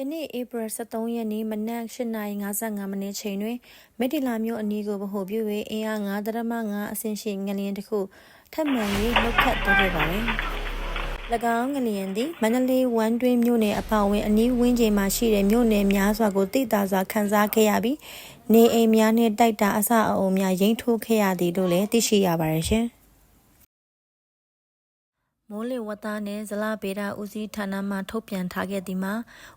ယနေ့ဧပြီ23ရက်နေ့မနက်8:55မိနစ်ချိန်တွင်မက်ဒီလာမြို့အနီးကိုဗဟိုပြု၍အင်အား9.5အဆင့်ရှိငလျင်တစ်ခုထပ်မံ၍လှုပ်ခတ်သွားခဲ့ပါသည်။၎င်းငလျင်သည်မန္တလေးဝမ်းတွင်းမြို့နယ်အပောင်ဝင်အနီးဝန်းကျင်မှာရှိတဲ့မြို့နယ်များစွာကိုတိတာစွာခန်းစားခဲ့ရပြီးနေအိမ်များနှင့်တိုက်တာအဆအအုံများရိမ့်ထိုးခဲ့ရသည်လို့လည်းသိရှိရပါတယ်ရှင်။ မိုးလေဝသနှင့်ဇလဗေဒဦးစီးဌာနမှထုတ်ပြန်ထားခဲ့သည်မှာ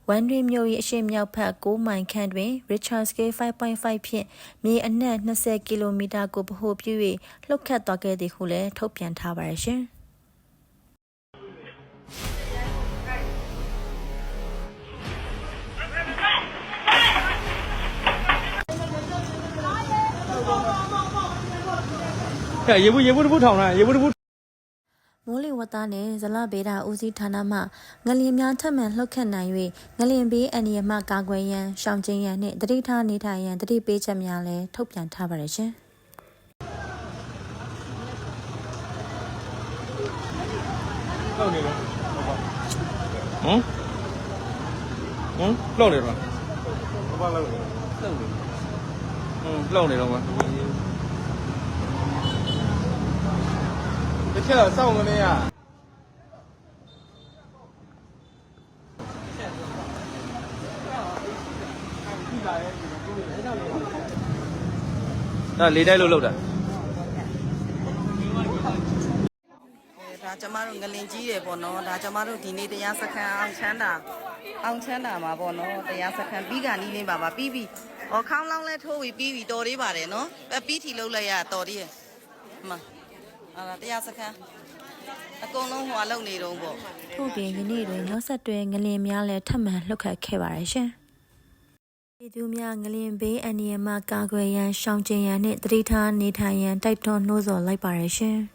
ဝမ်တွင်မြို့၏အရှေ့မြောက်ဘက်9မိုင်ခန့်တွင် Richard Scale 5.5ဖြင့်မြေအနက်20ကီလိုမီတာကိုဗဟိုပြု၍လှုပ်ခတ်သွားခဲ့သည်ဟုလည်းထုတ်ပြန်ထားပါရရှင်။ဟဲ့ရေဘူးရေဘူးတစ်ခုထောင်ထားရေဘူးတစ်ခု မိုးလေဝသနှင့်ဇလဗေဒဦးစီးဌာနမှငလျင်များထပ်မံလှုပ်ခတ်နိုင်၍ငလျင်ဘေးအန္တရာယ်မှကာကွယ်ရန်ရှောင်ကျဉ်ရန်နှင့်တတိထားနေထိုင်ရန်တတိပေးချက်များလည်းထုတ်ပြန်ထားပါရရှင်။လောက်နေတော့ဟမ်ဟမ်လောက်နေတော့ဘာလောက်နေလောက်နေဟမ်လောက်နေတော့ကွာတစ် ချက်စောင့်မနေရဒါလေးတိုက်လို့လောက်တာဒါကျမတို့ငလင်ကြီးတယ်ပေါ့နော်ဒါကျမတို့ဒီနေ့တရားစခန်းအောင်ချမ်းတာအောင်ချမ်းတာမှာပေါ့နော်တရားစခန်းပြီးကနီးလေးပါပါပြီးပြီဟောခေါင်းလောင်းလဲထိုးပြီးပြီးပြီတော်သေးပါတယ်နော်ပဲပြီးထီလုံးလိုက်ရတော်သေးရဲ့အမ အာတရားစခန်းအကုန်လုံးဟွာလုံနေတော့ပေါ့ထို့ပြင်ယနေ့တွင်နောက်ဆက်တွဲငလျင်များလည်းထပ်မံလှုပ်ခတ်ခဲ့ပါရရှင်။ပြည်သူများငလျင်ဘေးအန္တရာယ်မှကာကွယ်ရန်ရှောင်ကျဉ်ရန်နှင့်တတိထားနေထိုင်ရန်တိုက်တွန်းနှိုးဆော်လိုက်ပါရရှင်။